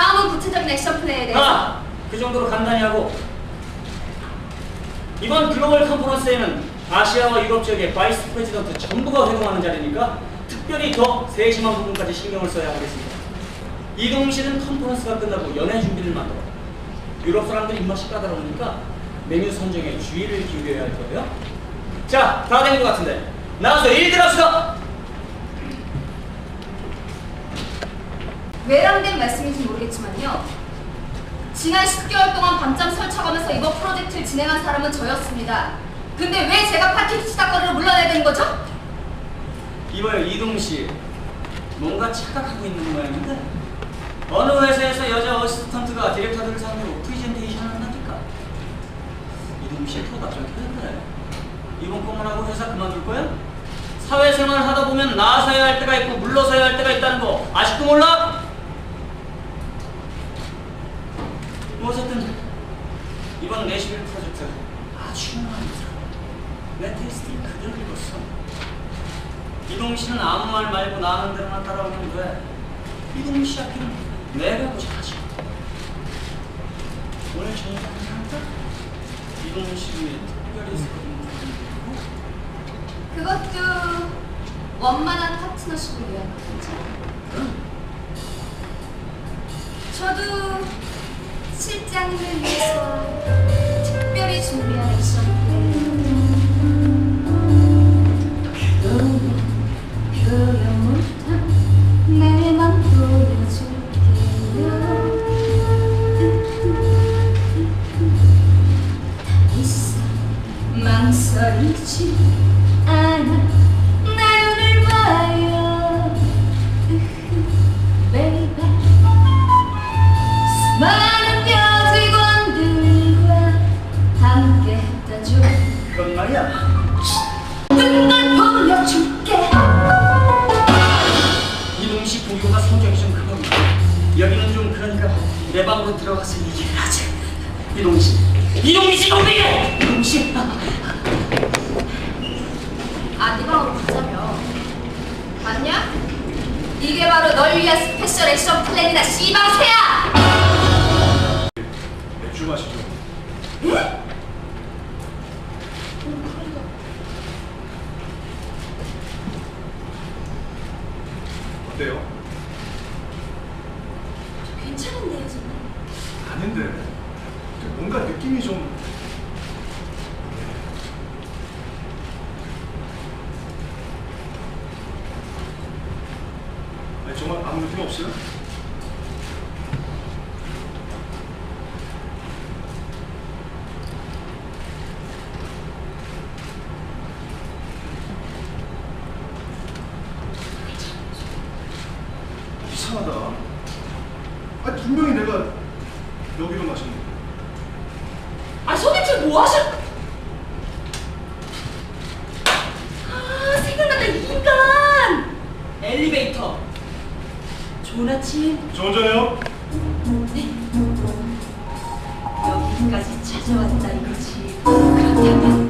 다음은 구체적인 액션 플레이에 대해서. 아, 그 정도로 간단히 하고 이번 글로벌 컨퍼런스에는 아시아와 유럽 지역의 바이스 프레지던트 전부가 회동하는 자리니까 특별히 더 세심한 부분까지 신경을 써야 하겠습니다. 이동민 씨는 컨퍼런스가 끝나고 연애 준비를 만들어 유럽 사람들 입맛이 까다로우니까 메뉴 선정에 주의를 기울여야 할 거예요. 자, 다 된 것 같은데 나와서 일들 합시다. 외람된 말씀인지 모르겠지만요. 지난 10개월 동안 밤잠 설쳐가면서 이번 프로젝트를 진행한 사람은 저였습니다. 근데 왜 제가 파티 수다거리를 물러나야 되는 거죠? 이봐요 이동민 씨 뭔가 착각하고 있는 모양인데 어느 회사에서 여자 어시스턴트가 디렉터들을 상대로 프리젠테이션을 한다니까 씨 프로다 저렇게 된대 이번 것만 하고 회사 그만둘 거야? 사회생활 하다 보면 나서야 할 때가 있고 물러서야 할 때가 있다는 거 아직도 몰라? 뭐 어쨌든 이번 내시빌 프로젝트 아주 유명합니다 내 테스트를 그대로 읽었어 이동민 씨는 아무 말 말고 나는 대로만 따라오면 돼. 씨 앞에는 내가 고생하지. 오늘 저녁에 한다 씨 위해 특별히 서는 부분이 그것도 원만한 파트너십을 위한 거죠. 저도 실장님을 위해서 특별히 준비한 액션 내 방으로 들어가서 얘기를 하지. 이동민 씨. 이동민 씨 동생이! 이동민 씨. 아, 네 방으로 가자며 맞냐? 이게 바로 널 위한 스페셜 액션 플랜이다 씨방새야 맥주 마시죠. 어때요? 괜찮은데요 정말 아닌데 뭔가 느낌이 좀 아니 정말 아무 느낌 없어요? 이상하다. 아니 분명히 내가 여기로 마셨는데. 아 소개팅 뭐 하실? 아 엘리베이터 좋은 아침? 좋은 저녁. 여기까지 찾아왔다 이거지. 그렇다면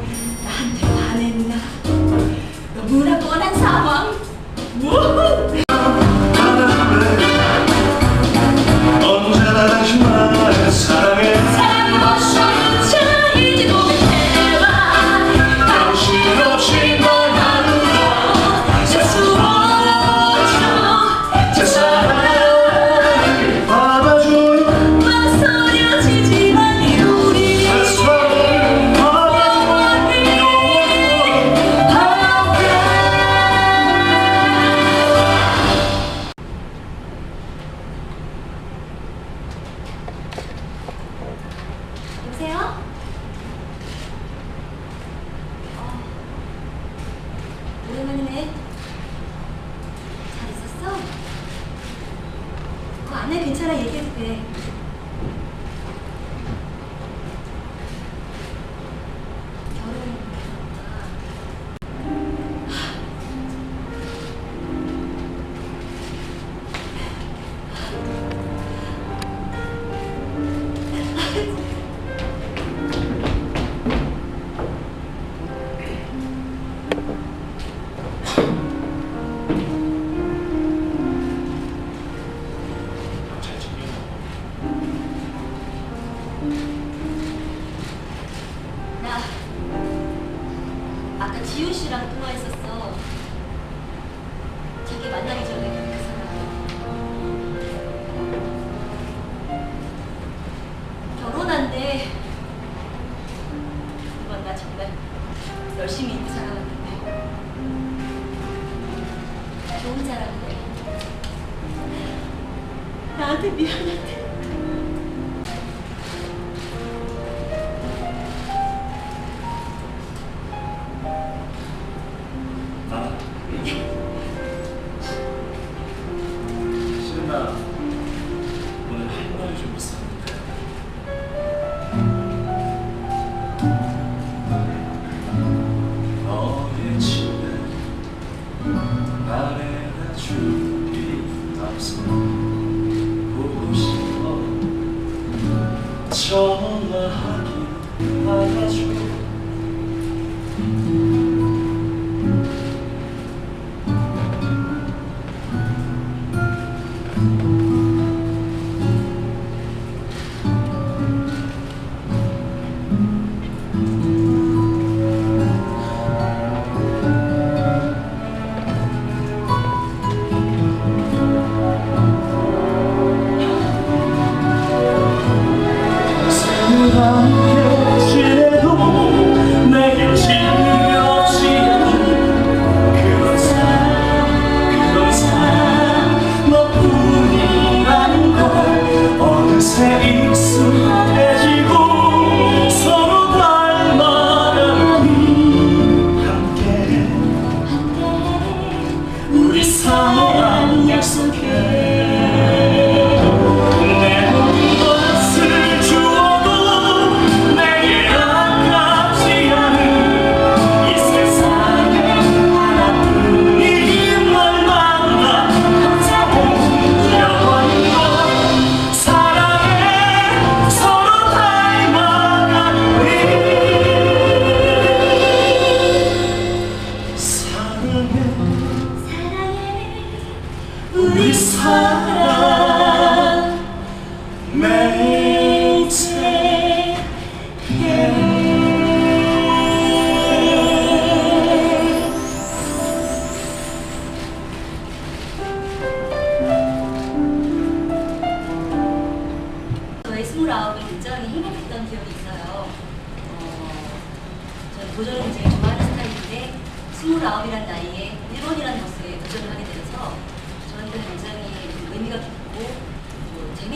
어, 안에 괜찮아. 얘기해도 돼. 결혼 지훈 씨랑 통화했었어. 자기 만나기 전에 그 사람. 결혼한대. 이건 나 정말 열심히 입고 살아왔는데. 좋은 사람인데. 나한테 미안한데.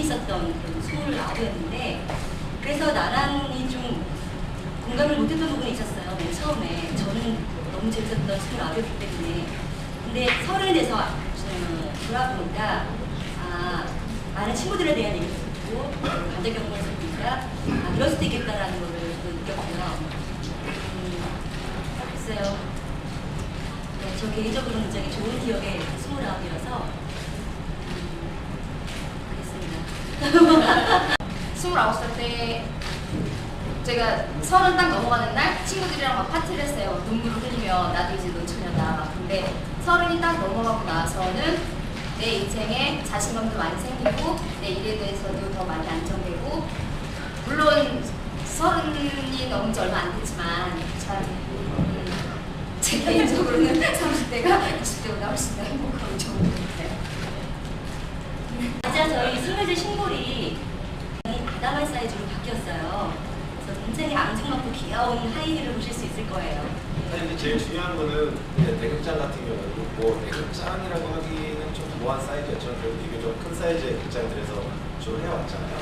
있었던 그런 스물아홉이었는데 그래서 나랑이 좀 공감을 못했던 부분이 있었어요. 맨 처음에 저는 너무 재밌었던 스물아홉이었기 때문에 근데 서른에 대해서 어, 돌아보니까 아 많은 친구들에 대한 얘기를 듣고 반대 경험을 들으니까 아 이럴 수도 있겠다라는 또 느꼈고요. 음, 글쎄요. 네, 저 개인적으로 굉장히 좋은 기억의 스물아홉이어서 음, 그랬습니다. 29살 때 제가 서른 딱 넘어가는 날 친구들이랑 막 파티를 했어요. 눈물을 흘리며 나도 이제 노처녀다. 근데 서른이 딱 넘어가고 나서는 내 인생에 자신감도 많이 생기고 내 일에 대해서도 더 많이 안정되고 물론 서른이 넘은 지 얼마 안 됐지만 참 음, 제 개인적으로는 30대가 20대보다 훨씬 더 행복하고 좋은 저희 스물째 신골이 바다만 사이즈로 바뀌었어요. 그래서 굉장히 앙증맞고 귀여운 하이힐을 보실 수 있을 거예요. 근데 제일 중요한 거는 대극장 같은 경우는 뭐 대극장이라고 하기는 좀 무한 사이즈였죠. 그래도 비교적 큰 사이즈의 극장들에서 주로 해왔잖아요.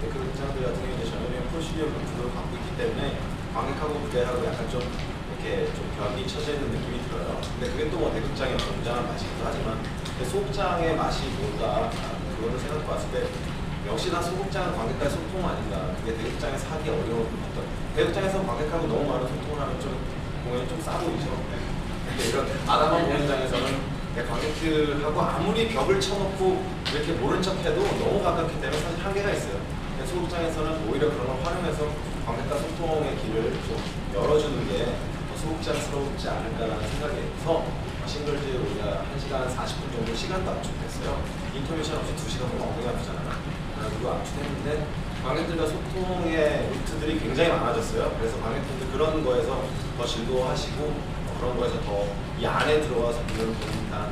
근데 그 극장들 같은 경우는 전형적인 풀시리얼 루트를 갖고 있기 때문에 관객하고 무대하고 약간 좀 이렇게 좀 벽이 쳐져 있는 느낌이 들어요. 근데 그게 또 뭐 대극장의 굉장한 맛이기도 하지만 소극장의 맛이 뭘까? 아, 그거를 생각해 봤을 때 역시나 소극장은 관객과의 소통 아닌가. 그게 대극장에서 하기 어려운 어떤 대극장에서 관객하고 너무 많은 소통을 하면 좀 공연이 좀 싸 보이죠. 근데 이런 아담한 공연장에서는 그냥 관객들하고 아무리 벽을 쳐놓고 이렇게 모른 척해도 너무 가깝기 때문에 사실 한계가 있어요. 소극장에서는 오히려 그런 걸 활용해서 관객과 소통의 길을 좀 열어주는 게 더 소극장스럽지 않을까라는 생각이 해서 싱글즈 우리가 1시간 40분 정도 시간도 압축됐어요. 인터미션 없이 2시간 동안 엉덩이 아프잖아요. 그리고 압축했는데 관객들과 소통의 루트들이 굉장히 많아졌어요. 그래서 관객분들 그런 거에서 더 즐거워하시고 어, 그런 거에서 더 이 안에 들어와서 보는 듯한